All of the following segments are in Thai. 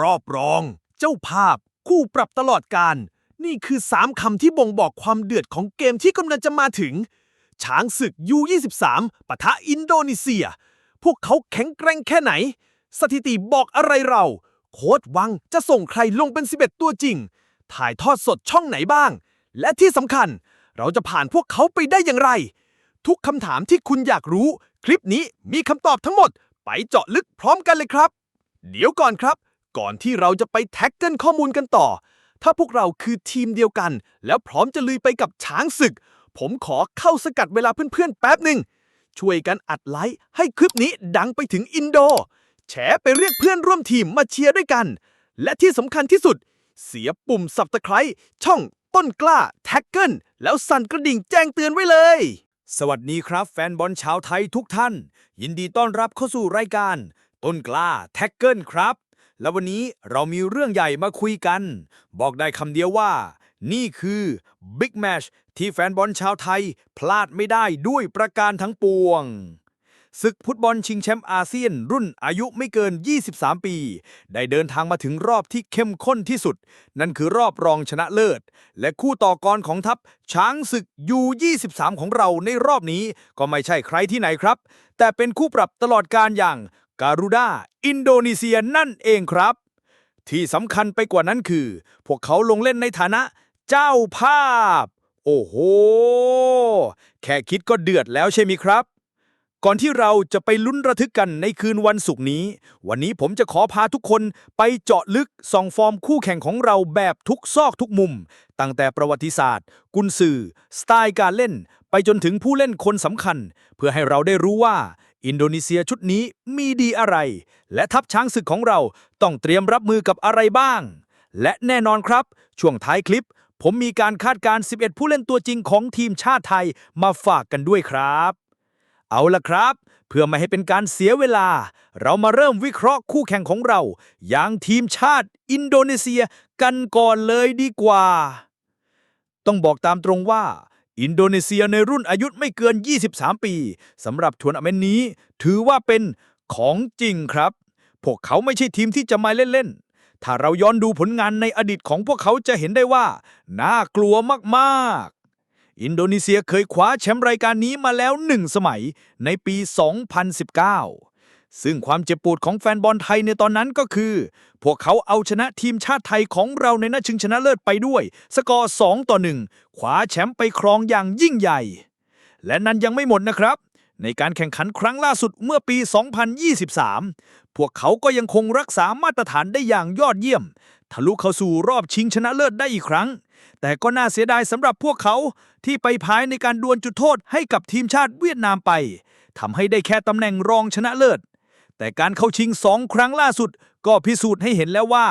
รอบรอง เจ้าภาพ คู่ปรับตลอดการ นี่คือสามคำที่บ่งบอกความเดือดของเกมที่กำลังจะมาถึง ช้างศึก U23 ปะทะอินโดนีเซีย พวกเขาแข็งแกร่งแค่ไหน สถิติบอกอะไรเรา โค้ดวังจะส่งใครลงเป็น 11 ตัวจริง ถ่ายทอดสดช่องไหนบ้าง และที่สำคัญ เราจะผ่านพวกเขาไปได้อย่างไร ทุกคำถามที่คุณอยากรู้ คลิปนี้มีคำตอบทั้งหมด ไปเจาะลึกพร้อมกันเลยครับ เดี๋ยวก่อนครับ ก่อนที่เราจะไปแท็กเกิลข้อมูลกันต่อ ถ้าพวกเราคือทีมเดียวกัน แล้วพร้อมจะลุยไปกับช้างศึก ผมขอเข้าสกัดเวลาเพื่อนๆ แป๊บหนึ่ง ช่วยกันอัดไลค์ให้คลิปนี้ดังไปถึงอินโด แฉไปเรียกเพื่อนร่วมทีมมาเชียร์ด้วยกัน และที่สำคัญที่สุด เสียปุ่มสับตะไคร้ช่องต้นกล้าแท็กเกิลแล้วสั่นกระดิ่งแจ้งเตือนไว้เลย สวัสดีครับแฟนบอลชาวไทยทุกท่าน ยินดีต้อนรับเข้าสู่รายการ ต้นกล้าแท็กเกิลครับ และวันนี้เรามีเรื่องใหญ่มาคุยกัน บอกได้คำเดียวว่า นี่คือบิ๊กแมชที่แฟนบอลชาวไทย พลาดไม่ได้ด้วยประการทั้งปวงศึกฟุตบอลชิงแชมป์อาเซียนรุ่นอายุไม่เกิน 23 ปี ได้เดินทางมาถึงรอบที่เข้มข้นที่สุด นั่นคือรอบรองชนะเลิศ และคู่ต่อกรของทัพ ช้างศึกยู 23 ของเราในรอบนี้ ก็ไม่ใช่ใครที่ไหนครับ แต่เป็นคู่ปรับตลอดการอย่าง การูด้าอินโดนีเซียนั่นเองครับ ที่สำคัญไปกว่านั้นคือ พวกเขาลงเล่นในฐานะเจ้าภาพ โอ้โห แค่คิดก็เดือดแล้วใช่ไหมครับ ก่อนที่เราจะไปลุ้นระทึกกันในคืนวันศุกร์นี้ วันนี้ผมจะขอพาทุกคนไปเจาะลึกส่องฟอร์มคู่แข่งของเราแบบทุกซอกทุกมุม ตั้งแต่ประวัติศาสตร์ กุนซือสไตล์การเล่น ไปจนถึงผู้เล่นคนสำคัญ เพื่อให้เราได้รู้ว่า อินโดนีเซียชุดนี้มีดีอะไร และทัพช้างศึกของเราต้องเตรียมรับมือกับอะไรบ้าง และแน่นอนครับ ช่วงท้ายคลิป ผมมีการคาดการณ์11 ผู้เล่นตัวจริงของทีมชาติไทยมาฝากกันด้วยครับ เอาล่ะครับ เพื่อไม่ให้เป็นการเสียเวลา เรามาเริ่มวิเคราะห์คู่แข่งของเรา อย่างทีมชาติอินโดนีเซียกันก่อนเลยดีกว่า ต้องบอกตามตรงว่า อินโดนีเซียในรุ่นอายุไม่เกิน 23 ปีสำหรับทัวร์นาเมนต์นี้ ถือว่าเป็นของจริงครับ พวกเขาไม่ใช่ทีมที่จะมาเล่น ๆ ถ้าเราย้อนดูผลงานในอดีตของพวกเขาจะเห็นได้ว่า น่ากลัวมากๆ อินโดนีเซียเคยคว้าแชมป์รายการนี้มาแล้วหนึ่งสมัยในปี 2019 ซึ่งความเจ็บปวดของแฟนบอลไทยในตอนนั้นก็คือ พวกเขาเอาชนะทีมชาติไทยของเราในนัดชิงชนะเลิศไปด้วย สกอร์ 2 ต่อ1คว้าแชมป์ไปครองอย่างยิ่งใหญ่ และนั้นยังไม่หมดนะครับ ในการแข่งขันครั้งล่าสุดเมื่อปี 2023 พวกเขาก็ยังคงรักษามาตรฐานได้อย่างยอดเยี่ยม ทะลุเข้าสู่รอบชิงชนะเลิศได้อีกครั้ง แต่ก็น่าเสียดายสำหรับพวกเขาที่ไปพายในการดวลจุดโทษให้กับทีมชาติเวียดนามไปทำให้ได้แค่ตำแหน่งรองชนะเลิศ แต่การเข้าชิงสองครั้งล่าสุด ก็พิสูจน์ให้เห็นแล้วว่า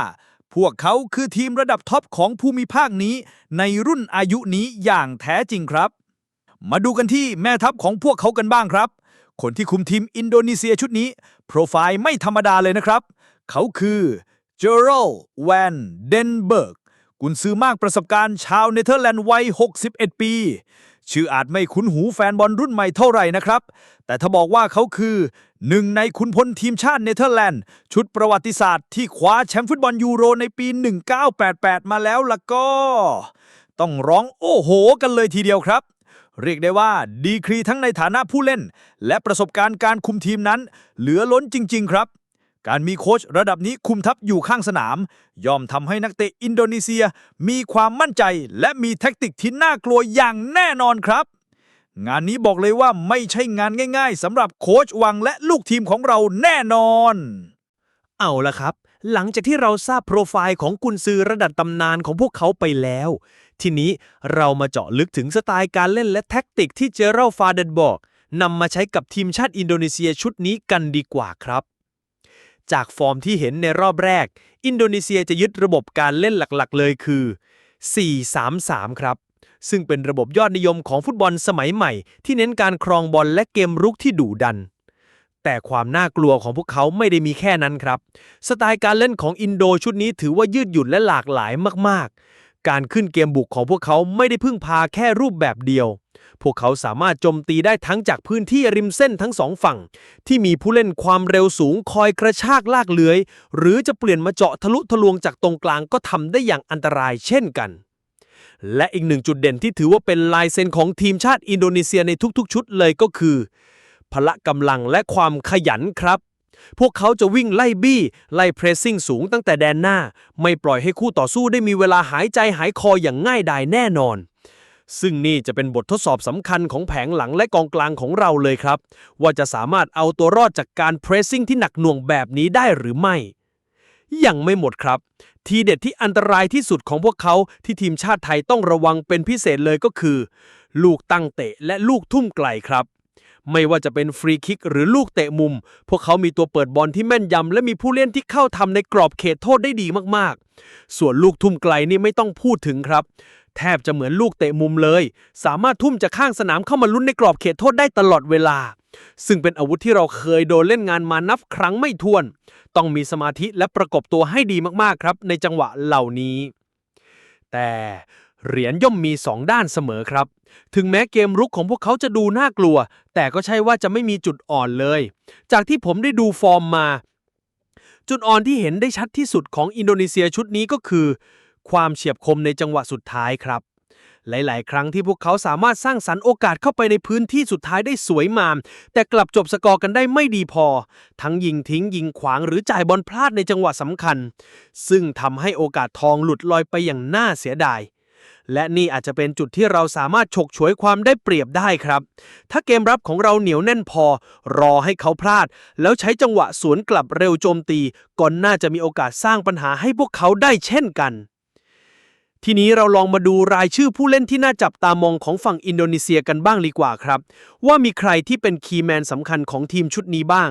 พวกเขาคือทีมระดับท็อปของภูมิภาคนี้ในรุ่นอายุนี้อย่างแท้จริงครับ มาดูกันที่แม่ทัพของพวกเขากันบ้างครับ คนที่คุมทีมอินโดนีเซียชุดนี้ โปรไฟล์ไม่ธรรมดาเลยนะครับ เขาคือเจอรัลแวนเดนเบิร์กกุนซือมากประสบการณ์ชาวเนเธอร์แลนด์วัย 61 ปี ชื่ออาจไม่คุ้นหูแฟนบอลรุ่นใหม่เท่าไหร่นะครับ แต่ถ้าบอกว่าเขาคือ หนึ่งในขุนพลทีมชาติเนเธอร์แลนด์ ชุดประวัติศาสตร์ที่คว้าแชมป์ฟุตบอลยูโรในปี 1988 มาแล้วล่ะก็ ต้องร้องโอ้โหกันเลยทีเดียวครับ เรียกได้ว่าดีกรีทั้งในฐานะผู้เล่น และประสบการณ์การคุมทีมนั้น เหลือล้นจริง ๆ ครับ การมีโค้ชระดับนี้คุมทัพอยู่ข้างสนาม ย่อมทำให้นักเตะอินโดนีเซียมีความมั่นใจ และมีแท็กติกที่น่ากลัวอย่างแน่นอนครับ งานนี้บอกเลยว่าไม่ใช่งานง่าย ๆสำหรับโค้ชวังและลูกทีมของเราแน่นอน เอาละครับ หลังจากที่เราทราบโปรไฟล์ของกุนซือระดับตำนานของพวกเขาไปแล้ว ทีนี้เรามาเจาะลึกถึงสไตล์การเล่นและแท็กติกที่เจอรัลฟาเดนบอกนำมาใช้กับทีมชาติอินโดนีเซียชุดนี้กันดีกว่าครับ จากฟอร์มที่เห็นในรอบแรก อินโดนีเซียจะยึดระบบการเล่นหลักๆ เลยคือ 4-3-3 ครับ ซึ่งเป็นระบบยอดนิยมของฟุตบอลสมัยใหม่ ที่เน้นการครองบอลและเกมรุกที่ดุดัน แต่ความน่ากลัวของพวกเขาไม่ได้มีแค่นั้นครับ สไตล์การเล่นของอินโดชุดนี้ถือว่ายืดหยุ่นและหลากหลายมากๆ การขึ้นเกมบุกของพวกเขาไม่ได้พึ่งพาแค่รูปแบบเดียว พวกเขาสามารถโจมตีได้ทั้งจากพื้นที่ริมเส้นทั้งสองฝั่ง ที่มีผู้เล่นความเร็วสูงคอยกระชากลากเลื้อย หรือจะเปลี่ยนมาเจาะทะลุทะลวงจากตรงกลางก็ทำได้อย่างอันตรายเช่นกัน และอีกหนึ่งจุดเด่นที่ถือว่าเป็นลายเซ็นของทีมชาติอินโดนีเซียในทุกๆ ชุดเลยก็คือ พละกำลังและความขยันครับ พวกเขาจะวิ่งไล่บี้ ไล่เพรสซิ่งสูงตั้งแต่แดนหน้า ไม่ปล่อยให้คู่ต่อสู้ได้มีเวลาหายใจหายคออย่างง่ายดายแน่นอนซึ่งนี่จะเป็นบททดสอบสำคัญของแผงหลังและกองกลางของเราเลยครับ ว่าจะสามารถเอาตัวรอดจากการเพรสซิ่งที่หนักหน่วงแบบนี้ได้หรือไม่ ยังไม่หมดครับ ทีเด็ดที่อันตรายที่สุดของพวกเขาที่ทีมชาติไทยต้องระวังเป็นพิเศษเลยก็คือ ลูกตั้งเตะและลูกทุ่มไกลครับ ไม่ว่าจะเป็นฟรีคิกหรือลูกเตะมุม พวกเขามีตัวเปิดบอลที่แม่นยำและมีผู้เล่นที่เข้าทำในกรอบเขตโทษได้ดีมากๆ ส่วนลูกทุ่มไกลนี่ไม่ต้องพูดถึงครับ แทบจะเหมือนลูกเตะมุมเลย สามารถทุ่มจากข้างสนามเข้ามาลุ้นในกรอบเขตโทษได้ตลอดเวลา ซึ่งเป็นอาวุธที่เราเคยโดนเล่นงานมานับครั้งไม่ถ้วน ต้องมีสมาธิและประกบตัวให้ดีมากๆครับ ในจังหวะเหล่านี้ แต่เหรียญย่อมมีสองด้านเสมอครับ ถึงแม้เกมรุกของพวกเขาจะดูน่ากลัว แต่ก็ใช่ว่าจะไม่มีจุดอ่อนเลย จากที่ผมได้ดูฟอร์มมา จุดอ่อนที่เห็นได้ชัดที่สุดของอินโดนีเซียชุดนี้ก็คือ ความเฉียบคมในจังหวะสุดท้ายครับ หลาย ๆ ครั้งที่พวกเขาสามารถสร้างสรรค์โอกาสเข้าไปในพื้นที่สุดท้ายได้สวยงาม แต่กลับจบสกอร์กันได้ไม่ดีพอ ทั้งยิงทิ้งยิงขวางหรือจ่ายบอลพลาดในจังหวะสำคัญ ซึ่งทำให้โอกาสทองหลุดลอยไปอย่างน่าเสียดาย และนี่อาจจะเป็นจุดที่เราสามารถฉกฉวยความได้เปรียบได้ครับ ถ้าเกมรับของเราเหนียวแน่นพอ รอให้เขาพลาด แล้วใช้จังหวะสวนกลับเร็วโจมตีก่อนน่าจะมีโอกาสสร้างปัญหาให้พวกเขาได้เช่นกัน ทีนี้เราลองมาดูรายชื่อผู้เล่นที่น่าจับตามองของฝั่งอินโดนีเซียกันบ้างดีกว่าครับ ว่ามีใครที่เป็นคีย์แมนสำคัญของทีมชุดนี้บ้าง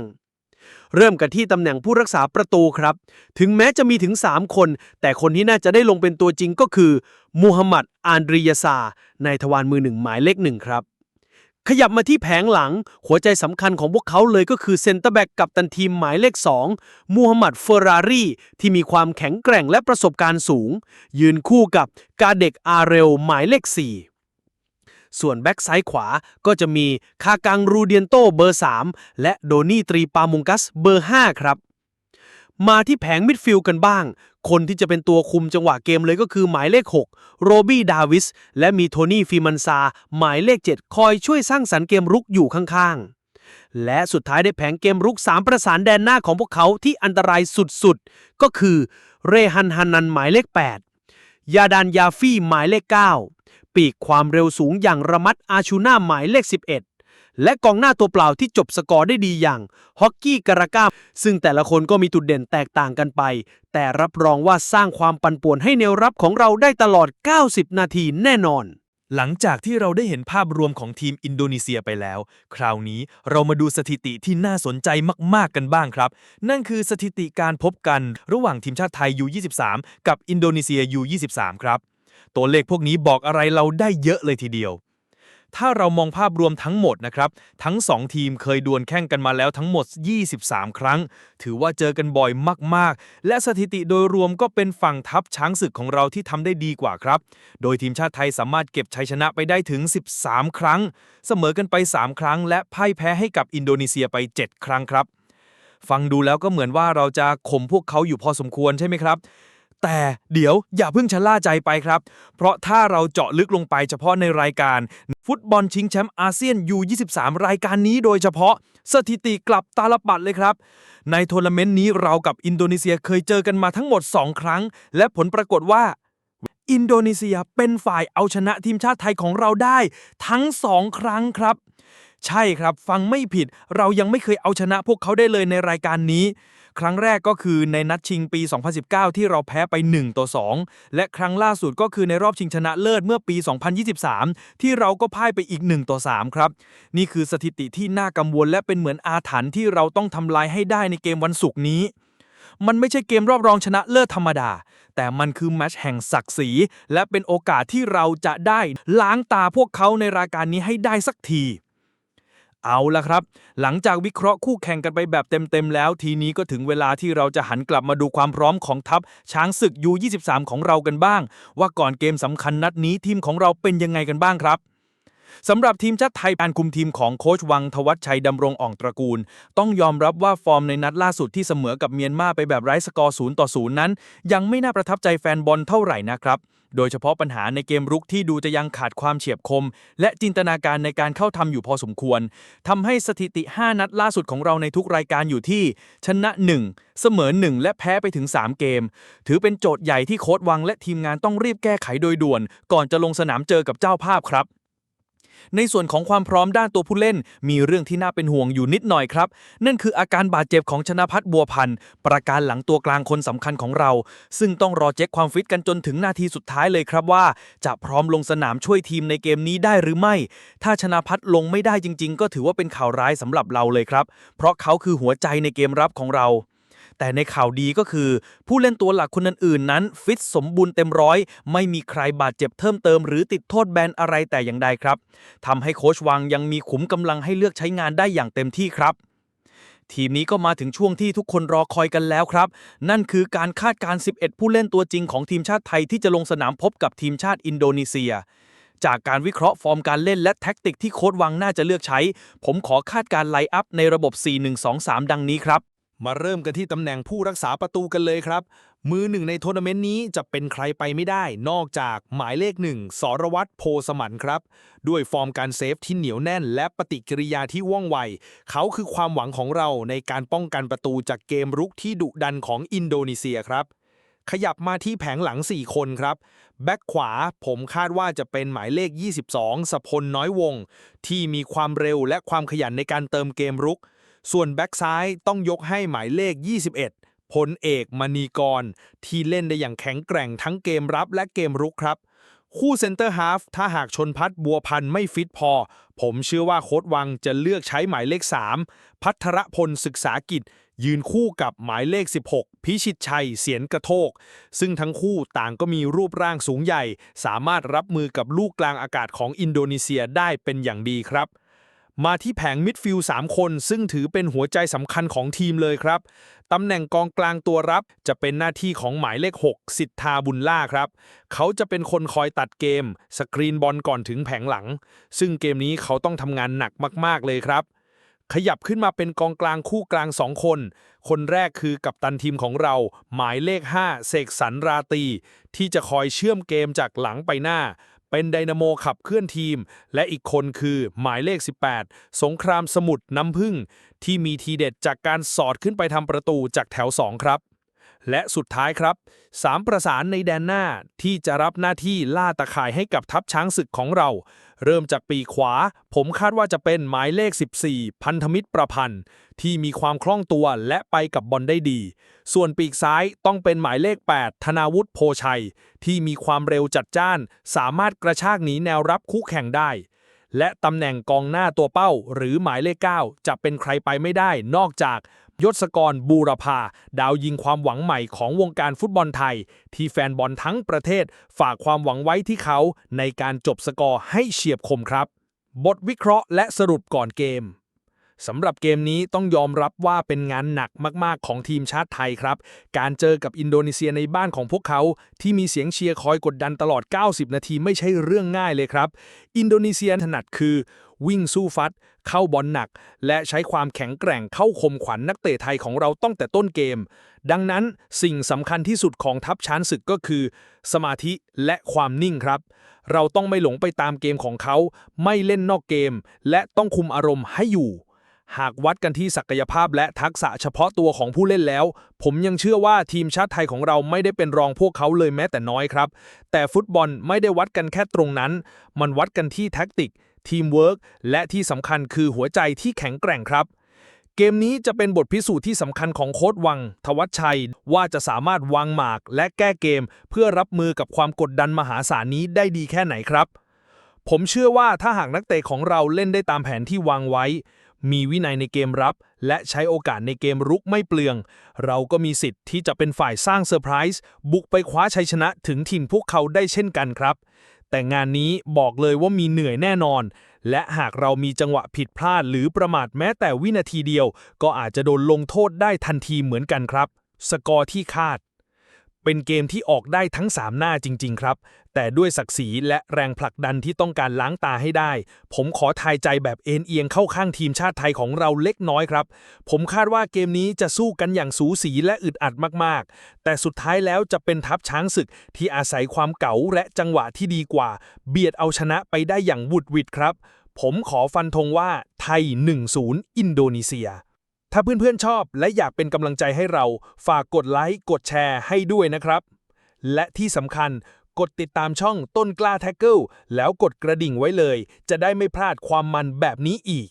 เริ่มกันที่ตำแหน่งผู้รักษาประตูครับ ถึงแม้จะมีถึง 3 คน แต่คนที่น่าจะได้ลงเป็นตัวจริงก็คือมูฮัมหมัดอันดรียาซาในทวารมือหนึ่งหมายเลขหนึ่งครับ ขยับมาที่แผงหลัง หัวใจสำคัญของพวกเขาเลยก็คือเซนเตอร์แบ็กกับตันทีมหมายเลข 2 มูฮัมหมัดเฟอร์รารีที่มีความแข็งแกร่งและประสบการณ์สูง ยืนคู่กับกาเด็กอาเรลหมายเลข 4ส่วนแบ็กซ้ายขวาก็จะมีคากังรูเดียนโตเบอร์ 3 และโดนี่ตรีปามุงกัสเบอร์ 5 ครับ มาที่แผงมิดฟิลด์กันบ้าง คนที่จะเป็นตัวคุมจังหวะเกมเลยก็คือหมายเลข 6 โรบี้ดาวิส และมีโทนี่ฟิมันซา หมายเลข 7 คอยช่วยสร้างสรรค์เกมรุกอยู่ข้างๆ และสุดท้ายได้แผงเกมรุก 3 ประสานแดนหน้าของพวกเขาที่อันตรายสุดๆ ก็คือ เรฮันฮันนันหมายเลข 8 ยาดานยาฟี่หมายเลข 9 ปีกความเร็วสูงอย่างระมัดอาชูน่าหมายเลข 11 และกองหน้าตัวเปล่าที่จบสกอร์ได้ดีอย่างฮอกกี้การาก้าซึ่งแต่ละคนก็มีจุดเด่นแตกต่างกันไป แต่รับรองว่าสร้างความปั่นป่วนให้แนวรับของเราได้ตลอด 90 นาทีแน่นอน หลังจากที่เราได้เห็นภาพรวมของทีมอินโดนีเซียไปแล้ว คราวนี้เรามาดูสถิติที่น่าสนใจมาก ๆ กันบ้างครับ นั่นคือสถิติการพบกันระหว่างทีมชาติไทย U23 กับอินโดนีเซีย U23 ครับ ตัวเลขพวกนี้บอกอะไรเราได้เยอะเลยทีเดียว ถ้าเรามองภาพรวมทั้งหมดนะครับ ทั้ง 2 ทีมเคยดวลแข่งกันมาแล้วทั้งหมด 23 ครั้ง ถือว่าเจอกันบ่อยมาก ๆ และสถิติโดยรวมก็เป็นฝั่งทัพช้างศึกของเราที่ทำได้ดีกว่าครับ โดยทีมชาติไทยสามารถเก็บชัยชนะไปได้ถึง 13 ครั้ง เสมอกันไป 3 ครั้ง และพ่ายแพ้ให้กับอินโดนีเซียไป 7 ครั้งครับ ฟังดูแล้วก็เหมือนว่าเราจะข่มพวกเขาอยู่พอสมควรใช่ไหมครับ แต่เดี๋ยวอย่าเพิ่งชะล่าใจไปครับ เพราะถ้าเราเจาะลึกลงไปเฉพาะในรายการ ฟุตบอลชิงแชมป์อาเซียน U23 รายการนี้โดยเฉพาะสถิติกลับตาลปัดเลยครับ ในทัวร์นาเมนต์นี้เรากับอินโดนีเซียเคยเจอกันมาทั้งหมด 2 ครั้ง และผลปรากฏว่าอินโดนีเซียเป็นฝ่ายเอาชนะทีมชาติไทยของเราได้ ทั้ง2ครั้งครับ ใช่ครับฟังไม่ผิด เรายังไม่เคยเอาชนะพวกเขาได้เลยในรายการนี้ ครั้งแรกก็คือในนัดชิงปี 2019 ที่เราแพ้ไป 1 ต่อ 2 และครั้งล่าสุดก็คือในรอบชิงชนะเลิศเมื่อปี 2023 ที่เราก็พ่ายไปอีก 1 ต่อ 3 ครับ นี่คือสถิติที่น่ากังวลและเป็นเหมือนอาถรรพ์ที่เราต้องทำลายให้ได้ในเกมวันศุกร์นี้ มันไม่ใช่เกมรอบรองชนะเลิศธรรมดา แต่มันคือแมชแห่งศักดิ์ศรีและเป็นโอกาสที่เราจะได้ล้างตาพวกเขาในรายการนี้ให้ได้สักที เอาละครับ หลังจากวิเคราะห์คู่แข่งกันไปแบบเต็มๆแล้ว ทีนี้ก็ถึงเวลาที่เราจะหันกลับมาดูความพร้อมของทัพ ช้างศึก U23 ของเรากันบ้าง ว่าก่อนเกมสำคัญนัดนี้ทีมของเราเป็นยังไงกันบ้างครับสำหรับทีมชาติไทยการคุมทีมของโค้ชวังทวัชชัยดำรงอ่องตระกูล ต้องยอมรับว่าฟอร์มในนัดล่าสุดที่เสมอกับเมียนมาไปแบบไร้สกอร์0ต่อ0นั้น ยังไม่น่าประทับใจแฟนบอลเท่าไหร่นะครับ โดยเฉพาะปัญหาในเกมรุกที่ดูจะยังขาดความเฉียบคม และจินตนาการในการเข้าทำอยู่พอสมควรทำให้สถิติ 5 นัดล่าสุดของเราในทุกรายการอยู่ที่ ชนะ 1 เสมอ 1 และแพ้ไปถึง 3 เกม ถือเป็นโจทย์ใหญ่ที่โค้ดวังและทีมงานต้องรีบแก้ไขโดยด่วน ก่อนจะลงสนามเจอกับเจ้าภาพครับ ในส่วนของความพร้อมด้านตัวผู้เล่น มีเรื่องที่น่าเป็นห่วงอยู่นิดหน่อยครับ นั่นคืออาการบาดเจ็บของชนะพัฒน์บัวพันธ์ประการหลังตัวกลางคนสำคัญของเรา ซึ่งต้องรอเช็คความฟิตกันจนถึงนาทีสุดท้ายเลยครับว่า จะพร้อมลงสนามช่วยทีมในเกมนี้ได้หรือไม่ ถ้าชนะพัฒน์ลงไม่ได้จริง ๆ ก็ถือว่าเป็นข่าวร้ายสำหรับเราเลยครับ เพราะเขาคือหัวใจในเกมรับของเรา แต่ในข่าวดีก็คือ ผู้เล่นตัวหลักคนอื่นๆนั้น ฟิตสมบูรณ์เต็มร้อย ไม่มีใครบาดเจ็บเพิ่มเติมหรือติดโทษแบนอะไรแต่อย่างใดครับทำให้โค้ชวังยังมีขุมกำลังให้เลือกใช้งานได้อย่างเต็มที่ครับทีมนี้ก็มาถึงช่วงที่ทุกคนรอคอยกันแล้วครับ นั่นคือการคาดการณ์11 ผู้เล่นตัวจริงของทีมชาติไทยที่จะลงสนามพบกับทีมชาติอินโดนีเซีย จากการวิเคราะห์ฟอร์มการเล่นและแท็กติกที่โค้ชวังน่าจะเลือกใช้ ผมขอคาดการไลน์อัพในระบบ 4-1-2-3 ดังนี้ครับ มาเริ่มกันที่ตำแหน่งผู้รักษาประตูกันเลยครับ มือหนึ่งในทัวร์นาเมนต์นี้จะเป็นใครไปไม่ได้ นอกจากหมายเลขหนึ่งสรวัตรโพสมันครับ ด้วยฟอร์มการเซฟที่เหนียวแน่น และปฏิกิริยาที่ว่องไว เขาคือความหวังของเราในการป้องกันประตูจากเกมรุกที่ดุดันของอินโดนีเซียครับขยับมาที่แผงหลัง 4 คนครับ แบ็คขวาผมคาดว่าจะเป็นหมายเลข 22 สพลน้อยวง ที่มีความเร็วและความขยันในการเติมเกมรุก ส่วนแบ็กซ้ายต้องยกให้หมายเลข 21พลเอกมณีกร ที่เล่นได้อย่างแข็งแกร่งทั้งเกมรับและเกมรุกครับ คู่เซนเตอร์ฮาฟถ้าหากชนพัฒบัวพันไม่ฟิตพอ ผมเชื่อว่าโค้ดวังจะเลือกใช้หมายเลข 3 พัทรพลศึกษากิจยืนคู่กับหมายเลข 16 พิชิตชัย เสียนกระโทก ซึ่งทั้งคู่ต่างก็มีรูปร่างสูงใหญ่ สามารถรับมือกับลูกกลางอากาศของอินโดนีเซียได้เป็นอย่างดีครับ มาที่แผงมิดฟิลด์3คน ซึ่งถือเป็นหัวใจสำคัญของทีมเลยครับ ตำแหน่งกองกลางตัวรับจะเป็นหน้าที่ของหมายเลข 6 สิทธาบุญล่าครับ เขาจะเป็นคนคอยตัดเกม สกรีนบอลก่อนถึงแผงหลัง ซึ่งเกมนี้เขาต้องทำงานหนักมาก ๆ เลยครับ ขยับขึ้นมาเป็นกองกลางคู่กลาง 2 คน คนแรกคือกัปตันทีมของเรา หมายเลข 5 เสกสรรราตี ที่จะคอยเชื่อมเกมจากหลังไปหน้า เป็นไดนาโมขับเคลื่อนทีม และอีกคนคือหมายเลข 18 สงครามสมุทรน้ำพึ่ง ที่มีทีเด็ดจากการสอดขึ้นไปทำประตูจากแถว 2 ครับ และสุดท้ายครับสามประสานในแดนหน้าที่จะรับหน้าที่ล่าตะข่ายให้กับทัพช้างศึกของเรา เริ่มจากปีกขวา ผมคาดว่าจะเป็นหมายเลข 14 พันธมิตรประพันธ์ ที่มีความคล่องตัวและไปกับบอลได้ดี ส่วนปีกซ้ายต้องเป็นหมายเลข 8 ธนาวุฒิโพชัย ที่มีความเร็วจัดจ้าน สามารถกระชากหนีแนวรับคู่แข่งได้และตำแหน่งกองหน้าตัวเป้า หรือหมายเลข 9 จะเป็นใครไปไม่ได้นอกจาก ยศกรบูรพา ดาวยิงความหวังใหม่ของวงการฟุตบอลไทย ที่แฟนบอลทั้งประเทศฝากความหวังไว้ที่เขาในการจบสกอร์ให้เฉียบคมครับ บทวิเคราะห์และสรุปก่อนเกม สำหรับเกมนี้ต้องยอมรับว่าเป็นงานหนักมากๆของทีมชาติไทยครับ การเจอกับอินโดนีเซียในบ้านของพวกเขา ที่มีเสียงเชียร์คอยกดดันตลอด 90 นาทีไม่ใช่เรื่องง่ายเลยครับ อินโดนีเซียถนัดคือ วิ่งสู้ฟัด เข้าบอลหนัก และใช้ความแข็งแกร่งเข้าคมขวัญนักเตะไทยของเราตั้งแต่ต้นเกม ดังนั้นสิ่งสำคัญที่สุดของทัพช้างศึกก็คือ สมาธิและความนิ่งครับเราต้องไม่หลงไปตามเกมของเขา ไม่เล่นนอกเกม และต้องคุมอารมณ์ให้อยู่ หากวัดกันที่ศักยภาพและทักษะเฉพาะตัวของผู้เล่นแล้ว ผมยังเชื่อว่าทีมชาติไทยของเราไม่ได้เป็นรองพวกเขาเลยแม้แต่น้อยครับ แต่ฟุตบอลไม่ได้วัดกันแค่ตรงนั้น มันวัดกันที่แท็กติก ทีมเวิร์กและที่สำคัญคือหัวใจที่แข็งแกร่งครับ เกมนี้จะเป็นบทพิสูจน์ที่สำคัญของโค้ดวัง ทวัชชัย ว่าจะสามารถวางหมาก และแก้เกม เพื่อรับมือกับความกดดันมหาศาลนี้ได้ดีแค่ไหนครับ ผมเชื่อว่าถ้าหากนักเตะของเราเล่นได้ตามแผนที่วางไว้ มีวินัยในเกมรับ และใช้โอกาสในเกมรุกไม่เปลือง เราก็มีสิทธิ์ที่จะเป็นฝ่ายสร้างเซอร์ไพรส์บุกไปคว้าชัยชนะถึงถิ่นพวกเขาได้เช่นกันครับ แต่งานนี้บอกเลยว่ามีเหนื่อยแน่นอน และหากเรามีจังหวะผิดพลาดหรือประมาทแม้แต่วินาทีเดียว ก็อาจจะโดนลงโทษได้ทันทีเหมือนกันครับ สกอร์ที่คาด เป็นเกมที่ออกได้ทั้ง 3 หน้าจริง ๆ ครับ แต่ด้วยศักดิ์ศรีและแรงผลักดันที่ต้องการล้างตาให้ได้ ผมขอทายใจแบบเอ็นเอียงเข้าข้างทีมชาติไทยของเราเล็กน้อยครับ ผมคาดว่าเกมนี้จะสู้กันอย่างสูสีและอึดอัดมากๆ แต่สุดท้ายแล้วจะเป็นทัพช้างศึกที่อาศัยความเก๋าและจังหวะที่ดีกว่า เบียดเอาชนะไปได้อย่างวุดวิดครับ ผมขอฟันธงว่าไทย 1-0 อินโดนีเซีย ถ้าเพื่อนๆชอบและอยากเป็นกำลังใจให้เรา ฝากกดไลค์ กดแชร์ให้ด้วยนะครับ และที่สำคัญกดติดตามช่องต้นกล้าแท็กเกิลแล้วกดกระดิ่งไว้เลย จะได้ไม่พลาดความมันแบบนี้อีก